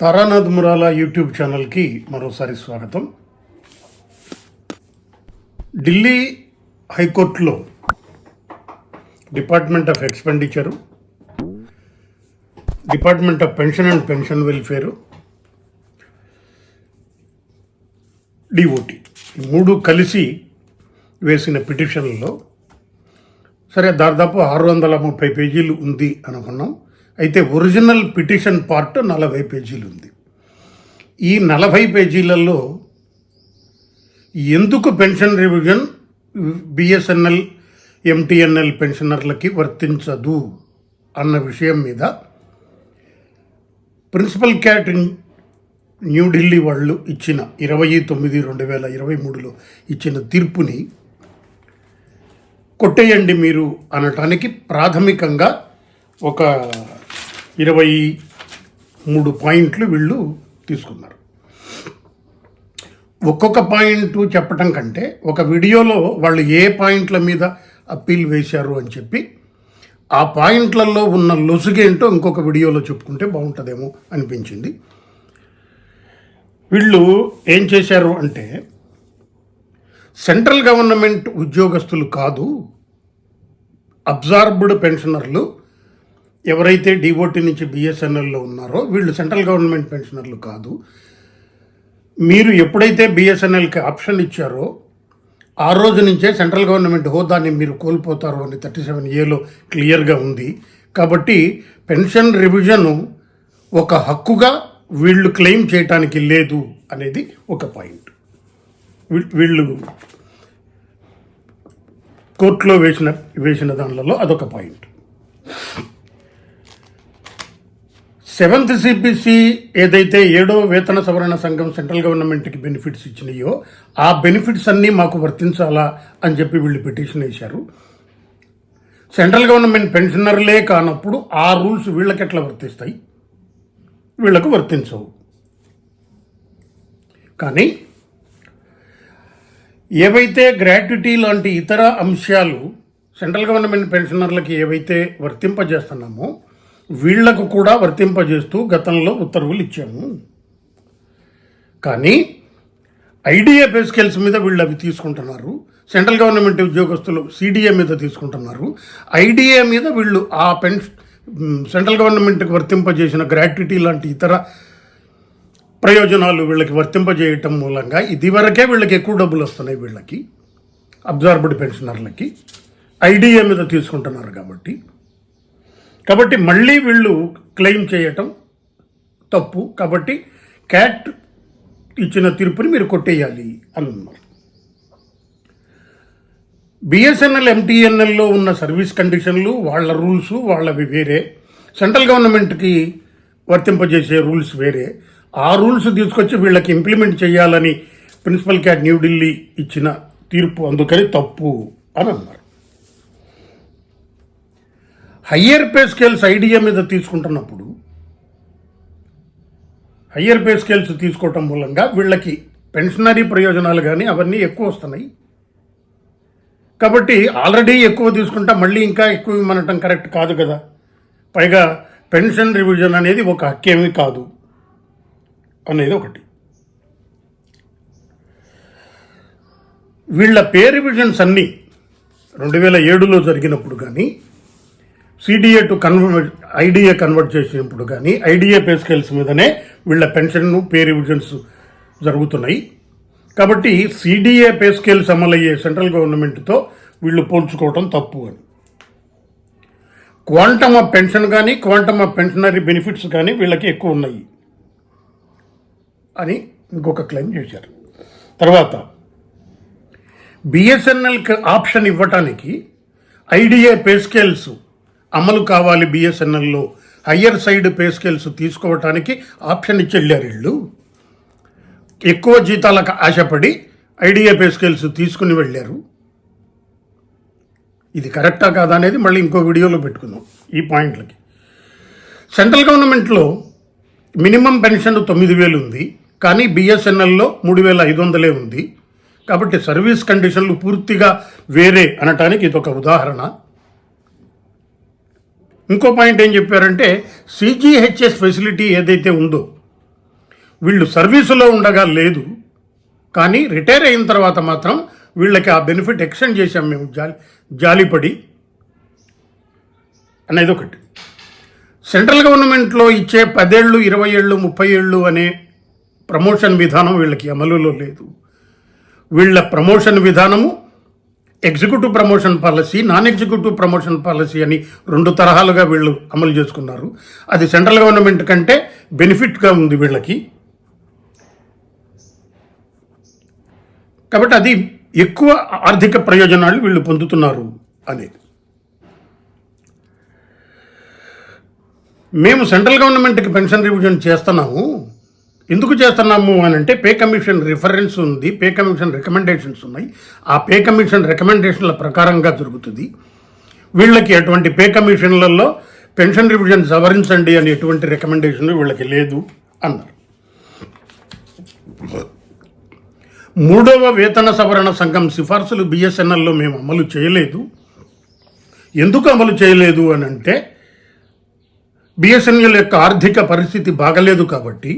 Taranath మురాలా YouTube ఛానల్కి మరోసారి స్వాగతం. ఢిల్లీ హైకోర్టులో department of expenditure department of pension and pension welfare DOT. మూడు కలిసి వేసిన పిటిషన్లలో సరే దాదాపు ఆరు వందల ముప్పై పేజీలు ఉంది అనుకున్నాం. అయితే ఒరిజినల్ పిటిషన్ పార్ట్ నలభై పేజీలు ఉంది. ఈ నలభై పేజీలలో ఎందుకు పెన్షన్ రివిజన్ బిఎస్ఎన్ఎల్ ఎంటీఎన్ఎల్ పెన్షనర్లకి వర్తించదు అన్న విషయం మీద ప్రిన్సిపల్ క్యాట్ న్యూఢిల్లీ వాళ్ళు ఇచ్చిన ఇరవై తొమ్మిది రెండు వేల ఇరవై మూడులో ఇచ్చిన తీర్పుని కొట్టేయండి మీరు అనటానికి ప్రాథమికంగా ఒక ఇరవై మూడు పాయింట్లు వీళ్ళు తీసుకున్నారు. ఒక్కొక్క పాయింట్ చెప్పటం కంటే ఒక వీడియోలో వాళ్ళు ఏ పాయింట్ల మీద అప్పీల్ వేశారు అని చెప్పి ఆ పాయింట్లలో ఉన్న లొసుగేంటో ఇంకొక వీడియోలో చెప్పుకుంటే బాగుంటుందేమో అనిపించింది. వీళ్ళు ఏం చేశారు అంటే సెంట్రల్ గవర్నమెంట్ ఉద్యోగస్తులు కాదు అబ్జార్బ్డ్ పెన్షనర్లు ఎవరైతే డిఓటీ నుంచి బిఎస్ఎన్ఎల్లో ఉన్నారో వీళ్ళు సెంట్రల్ గవర్నమెంట్ పెన్షనర్లు కాదు. మీరు ఎప్పుడైతే బిఎస్ఎన్ఎల్కి ఆప్షన్ ఇచ్చారో ఆ రోజు నుంచే సెంట్రల్ గవర్నమెంట్ హోదాని మీరు కోల్పోతారు అని థర్టీ సెవెన్ ఏలో క్లియర్గా ఉంది. కాబట్టి పెన్షన్ రివిజన్ ఒక హక్కుగా వీళ్ళు క్లెయిమ్ చేయటానికి లేదు అనేది ఒక పాయింట్. వీ- వీళ్ళు కోర్టులో వేసిన వేసిన దానిలలో అదొక పాయింట్. సెవెంత్ సిపిసి ఏదైతే ఏడో వేతన సవరణ సంఘం సెంట్రల్ గవర్నమెంట్కి బెనిఫిట్స్ ఇచ్చినాయో ఆ బెనిఫిట్స్ అన్నీ మాకు వర్తించాలా అని చెప్పి వీళ్ళు పిటిషన్ వేశారు. సెంట్రల్ గవర్నమెంట్ పెన్షనర్లే కానప్పుడు ఆ రూల్స్ వీళ్ళకి ఎట్లా వర్తిస్తాయి? వీళ్ళకు వర్తించవు. కానీ ఏవైతే గ్రాట్యుటీ లాంటి ఇతర అంశాలు సెంట్రల్ గవర్నమెంట్ పెన్షనర్లకి ఏవైతే వర్తింపజేస్తున్నామో వీళ్ళకు కూడా వర్తింపజేస్తూ గతంలో ఉత్తర్వులు ఇచ్చాము. కానీ ఐడిఏ పే స్కేల్స్ మీద వీళ్ళు అవి తీసుకుంటున్నారు. సెంట్రల్ గవర్నమెంట్ ఉద్యోగస్తులు సిడిఏ మీద తీసుకుంటున్నారు. ఐడిఏ మీద వీళ్ళు ఆ పెన్ సెంట్రల్ గవర్నమెంట్కి వర్తింపజేసిన గ్రాట్యుటీ లాంటి ఇతర ప్రయోజనాలు వీళ్ళకి వర్తింపజేయటం మూలంగా ఇదివరకే వీళ్ళకి ఎక్కువ డబ్బులు వస్తున్నాయి వీళ్ళకి అబ్జార్బ్డ్ పెన్షనర్లకి. ఐడిఏ మీద తీసుకుంటున్నారు కాబట్టి. కాబట్టి మళ్ళీ వీళ్ళు క్లెయిమ్ చేయటం తప్పు. కాబట్టి క్యాట్ ఇచ్చిన తీర్పుని మీరు కొట్టేయాలి అని అన్నారు. బిఎస్ఎన్ఎల్ ఎంటీఎన్ఎల్లో ఉన్న సర్వీస్ కండిషన్లు వాళ్ళ రూల్స్ వాళ్ళవి వేరే. సెంట్రల్ గవర్నమెంట్కి వర్తింపజేసే రూల్స్ వేరే. ఆ రూల్స్ తీసుకొచ్చి వీళ్ళకి ఇంప్లిమెంట్ చేయాలని ప్రిన్సిపల్ క్యాట్ న్యూఢిల్లీ ఇచ్చిన తీర్పు అందుకని తప్పు అని అన్నారు. హయ్యర్ పే స్కేల్స్ ఐడియా మీద తీసుకుంటున్నప్పుడు హయ్యర్ పే స్కేల్స్ తీసుకోవటం మూలంగా వీళ్ళకి పెన్షనరీ ప్రయోజనాలు కానీ అవన్నీ ఎక్కువ వస్తున్నాయి. కాబట్టి ఆల్రెడీ ఎక్కువ తీసుకుంటా మళ్ళీ ఇంకా ఎక్కువ ఇవ్వనటం కరెక్ట్ కాదు కదా. పైగా పెన్షన్ రివిజన్ అనేది ఒక హక్కేమీ కాదు అనేది ఒకటి. వీళ్ళ పే రివిజన్స్ అన్నీ రెండు వేల ఏడులో జరిగినప్పుడు కానీ CDA to convert IDA convert చేసినప్పుడు కానీ ఐడిఏ పే స్కేల్స్ మీదనే వీళ్ళ పెన్షన్ పే రివిజన్స్ జరుగుతున్నాయి. కాబట్టి సిడిఏ పే స్కేల్స్ అమలయ్యే సెంట్రల్ గవర్నమెంట్తో వీళ్ళు పోల్చుకోవటం తప్పు అని. క్వాంటమ్ ఆఫ్ పెన్షన్ కానీ క్వాంటమ్ ఆఫ్ పెన్షనరీ బెనిఫిట్స్ కానీ వీళ్ళకి ఎక్కువ ఉన్నాయి అని ఇంకొక క్లెయిమ్ చేశారు. తర్వాత బిఎస్ఎన్ఎల్కి ఆప్షన్ ఇవ్వటానికి ఐడిఏ పే స్కేల్స్ అమలు కావాలి బిఎస్ఎన్ఎల్లో. హయ్యర్ సైడ్ పే స్కేల్స్ తీసుకోవటానికి ఆప్షన్ ఇచ్చి వెళ్ళారు వీళ్ళు. ఎక్కువ జీతాలకు ఆశపడి ఐడియా పే స్కేల్స్ తీసుకుని వెళ్ళారు. ఇది కరెక్టా కాదా అనేది మళ్ళీ ఇంకో వీడియోలో పెట్టుకుందాం ఈ పాయింట్లకి. సెంట్రల్ గవర్నమెంట్లో మినిమం పెన్షన్ తొమ్మిది వేలు ఉంది కానీ బిఎస్ఎన్ఎల్లో మూడు వేల ఐదు వందలే ఉంది. కాబట్టి సర్వీస్ కండిషన్లు పూర్తిగా వేరే అనటానికి ఇదొక ఉదాహరణ. ఇంకో పాయింట్ ఏం చెప్పారంటే సిజిహెచ్ఎస్ ఫెసిలిటీ ఏదైతే ఉందో వీళ్ళు సర్వీసులో ఉండగా లేదు కానీ రిటైర్ అయిన తర్వాత మాత్రం వీళ్ళకి ఆ బెనిఫిట్ ఎక్స్టెండ్ చేశాం మేము జాలి జాలిపడి. అనేది ఒకటి. సెంట్రల్ గవర్నమెంట్లో ఇచ్చే పదేళ్ళు ఇరవై ఏళ్ళు ముప్పై ఏళ్ళు అనే ప్రమోషన్ విధానం వీళ్ళకి అమలులో లేదు. వీళ్ళ ప్రమోషన్ విధానము executive promotion policy non executive promotion policy అని రెండు తరహాలుగా వీళ్ళు అమలు చేసుకున్నారు. అది సెంట్రల్ గవర్నమెంట్ కంటే బెనిఫిట్గా ఉంది వీళ్ళకి. కాబట్టి అది ఎక్కువ ఆర్థిక ప్రయోజనాలు వీళ్ళు పొందుతున్నారు అనేది. మేము సెంట్రల్ గవర్నమెంట్కి పెన్షన్ రివిజన్ చేస్తున్నాము. ఎందుకు చేస్తున్నాము అని అంటే పే కమిషన్ రిఫరెన్స్ ఉంది పే కమిషన్ రికమెండేషన్స్ ఉన్నాయి. ఆ పే కమిషన్ రికమెండేషన్ల ప్రకారంగా జరుగుతుంది. వీళ్ళకి అటువంటి పే కమిషన్లలో పెన్షన్ రివిజన్ సవరించండి అనేటువంటి రికమెండేషన్ వీళ్ళకి లేదు అన్నారు. మూడవ వేతన సవరణ సంఘం సిఫార్సులు బిఎస్ఎన్ఎల్లో మేము అమలు చేయలేదు. ఎందుకు అమలు చేయలేదు అని అంటే బిఎస్ఎన్ఎల్ యొక్క ఆర్థిక పరిస్థితి బాగలేదు కాబట్టి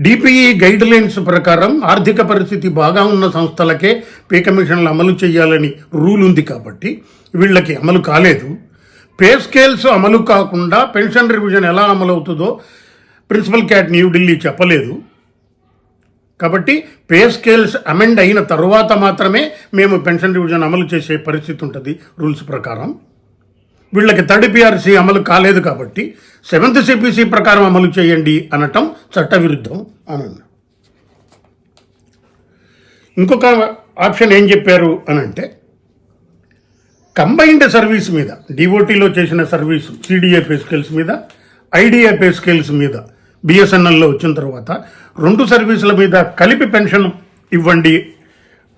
డిపిఈ గైడ్ లైన్స్ ప్రకారం ఆర్థిక పరిస్థితి బాగా ఉన్న సంస్థలకే పే కమిషన్లు అమలు చేయాలని రూల్ ఉంది కాబట్టి వీళ్ళకి అమలు కాలేదు. పే స్కేల్స్ అమలు కాకుండా పెన్షన్ రివిజన్ ఎలా అమలు అవుతుందో ప్రిన్సిపల్ క్యాట్ న్యూఢిల్లీ చెప్పలేదు. కాబట్టి పే స్కేల్స్ అమెండ్ అయిన తరువాత మాత్రమే మేము పెన్షన్ రివిజన్ అమలు చేసే పరిస్థితి ఉంటుంది రూల్స్ ప్రకారం. వీళ్ళకి థర్డ్ పిఆర్సీ అమలు కాలేదు కాబట్టి సెవెంత్ సిపిసి ప్రకారం అమలు చేయండి అనటం చట్టవిరుద్ధం అని అన్నారు. ఇంకొక ఆప్షన్ ఏం చెప్పారు అని అంటే కంబైన్డ్ సర్వీస్ మీద డిఓటీలో చేసిన సర్వీస్ సిడిఏ పే స్కేల్స్ మీద ఐడిఏ పే స్కేల్స్ మీద బిఎస్ఎన్ఎల్లో వచ్చిన తర్వాత రెండు సర్వీసుల మీద కలిపి పెన్షన్ ఇవ్వండి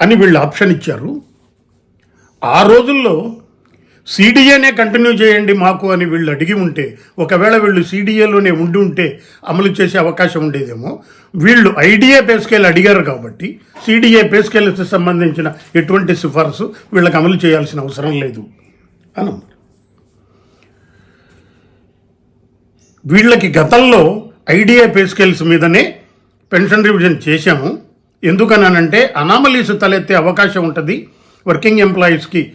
అని వీళ్ళు ఆప్షన్ ఇచ్చారు ఆ రోజుల్లో సీడీఏనే కంటిన్యూ చేయండి మాకు అని వీళ్ళు అడిగి ఉంటే ఒకవేళ వీళ్ళు సీడీఏలోనే ఉండి ఉంటే అమలు చేసే అవకాశం ఉండేదేమో. వీళ్ళు ఐడిఏ పే అడిగారు కాబట్టి సీడీఏ పే సంబంధించిన ఎటువంటి సిఫార్సు వీళ్ళకి అమలు చేయాల్సిన అవసరం లేదు అని వీళ్ళకి గతంలో ఐడిఏ పే స్కేల్స్ మీదనే పెన్షన్ రివిజన్ చేశాము. ఎందుకనంటే అనామలీస్ తలెత్తే అవకాశం ఉంటుంది. వర్కింగ్ ఎంప్లాయీస్కి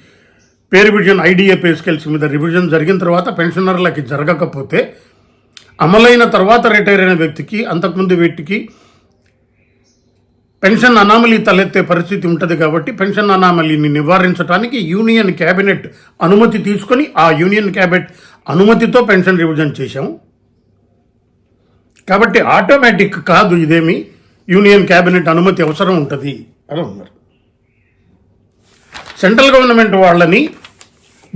pay revision IDA pay scales మీద రివిజన్ జరిగిన తర్వాత పెన్షనర్లకి జరగకపోతే అమలైన తర్వాత రిటైర్ అయిన వ్యక్తికి అంతకుముందు వ్యక్తికి పెన్షన్ అనామలీ తలెత్తే పరిస్థితి ఉంటుంది కాబట్టి పెన్షన్ అనామలీని నివారించడానికి యూనియన్ క్యాబినెట్ అనుమతి తీసుకొని ఆ యూనియన్ క్యాబినెట్ అనుమతితో పెన్షన్ రివిజన్ చేశాము. కాబట్టి ఆటోమేటిక్ కాదు ఇదేమి. యూనియన్ క్యాబినెట్ అనుమతి అవసరం ఉంటుంది. అని ఉన్నారు. సెంట్రల్ గవర్నమెంట్ వాళ్ళని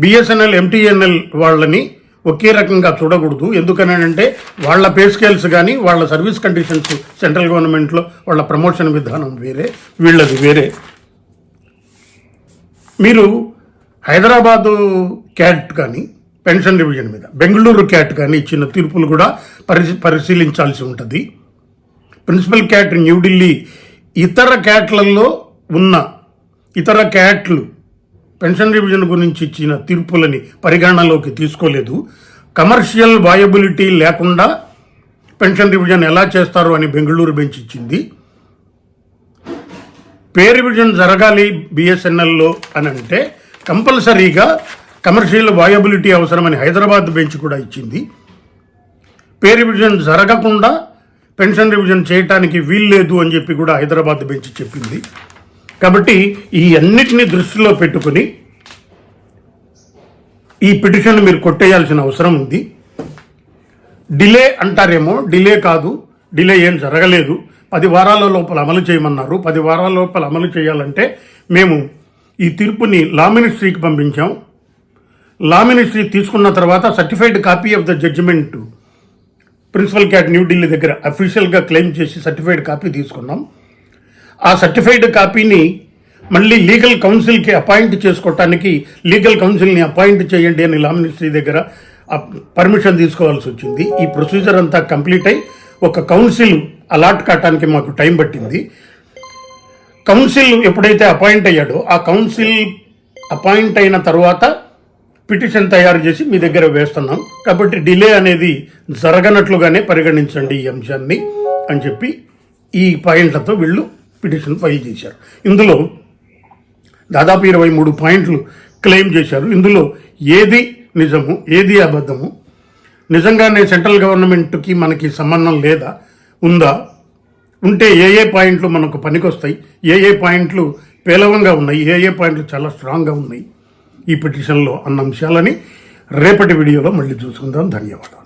బిఎస్ఎన్ఎల్ ఎంటీఎన్ఎల్ వాళ్ళని ఒకే రకంగా చూడకూడదు. ఎందుకనంటే వాళ్ళ పే స్కేల్స్ కానీ వాళ్ళ సర్వీస్ కండిషన్స్ సెంట్రల్ గవర్నమెంట్లో వాళ్ళ ప్రమోషన్ విధానం వేరే వీళ్ళది వేరే. మీరు హైదరాబాదు క్యాట్ కానీ పెన్షన్ డివిజన్ మీద బెంగళూరు క్యాట్ కానీ ఇచ్చిన తీర్పులు కూడా పరిశీ పరిశీలించాల్సి ఉంటుంది. ప్రిన్సిపల్ క్యాట్ న్యూఢిల్లీ ఇతర క్యాట్లలో ఉన్న ఇతర క్యాట్లు పెన్షన్ రివిజన్ గురించి ఇచ్చిన తీర్పులని పరిగణనలోకి తీసుకోలేదు. కమర్షియల్ వాయబిలిటీ లేకుండా పెన్షన్ రివిజన్ ఎలా చేస్తారు అని బెంగళూరు బెంచ్ ఇచ్చింది. పే రివిజన్ జరగాలి బిఎస్ఎన్ఎల్లో అని అంటే కంపల్సరీగా కమర్షియల్ వాయబిలిటీ అవసరమని హైదరాబాద్ బెంచ్ కూడా ఇచ్చింది. పే రివిజన్ జరగకుండా పెన్షన్ రివిజన్ చేయటానికి వీల్లేదు అని చెప్పి కూడా హైదరాబాద్ బెంచ్ చెప్పింది. కాబట్టి ఈ అన్నిటిని దృష్టిలో పెట్టుకుని ఈ పిటిషన్ మీరు కొట్టేయాల్సిన అవసరం ఉంది. డిలే అంటారేమో డిలే కాదు డిలే ఏం జరగలేదు. పది వారాల లోపల అమలు చేయమన్నారు. పది వారాల లోపల అమలు చేయాలంటే మేము ఈ తీర్పుని లా మినిస్ట్రీకి పంపించాం. లా మినిస్ట్రీ తీసుకున్న తర్వాత certified copy of the judgment principal CAT New Delhi దగ్గర అఫీషియల్గా క్లెయిమ్ చేసి సర్టిఫైడ్ కాపీ తీసుకున్నాం. ఆ సర్టిఫైడ్ కాపీని మళ్ళీ లీగల్ కౌన్సిల్కి అపాయింట్ చేసుకోవటానికి లీగల్ కౌన్సిల్ని అపాయింట్ చేయండి అని లా మినిస్ట్రీ దగ్గర పర్మిషన్ తీసుకోవాల్సి వచ్చింది. ఈ ప్రొసీజర్ అంతా కంప్లీట్ అయి ఒక కౌన్సిల్ అలాట్ కావటానికి మాకు టైం పట్టింది. కౌన్సిల్ ఎప్పుడైతే అపాయింట్ అయ్యాడో ఆ కౌన్సిల్ అపాయింట్ అయిన తర్వాత పిటిషన్ తయారు చేసి మీ దగ్గర వేస్తున్నాం. కాబట్టి డిలే అనేది జరగనట్లుగానే పరిగణించండి ఈ అంశాన్ని అని చెప్పి ఈ పాయింట్లతో వీళ్ళు పిటిషన్ ఫైల్ చేశారు. ఇందులో దాదాపు ఇరవై మూడు పాయింట్లు క్లెయిమ్ చేశారు. ఇందులో ఏది నిజము ఏది అబద్ధము నిజంగానే సెంట్రల్ గవర్నమెంట్కి మనకి సంబంధం లేదా ఉందా? ఉంటే ఏ ఏ పాయింట్లు మనకు పనికొస్తాయి ఏ ఏ పాయింట్లు పేలవంగా ఉన్నాయి ఏ ఏ పాయింట్లు చాలా స్ట్రాంగ్గా ఉన్నాయి ఈ పిటిషన్లో అన్న అంశాలని రేపటి వీడియోలో మళ్ళీ చూసుకుందాం. ధన్యవాదాలు.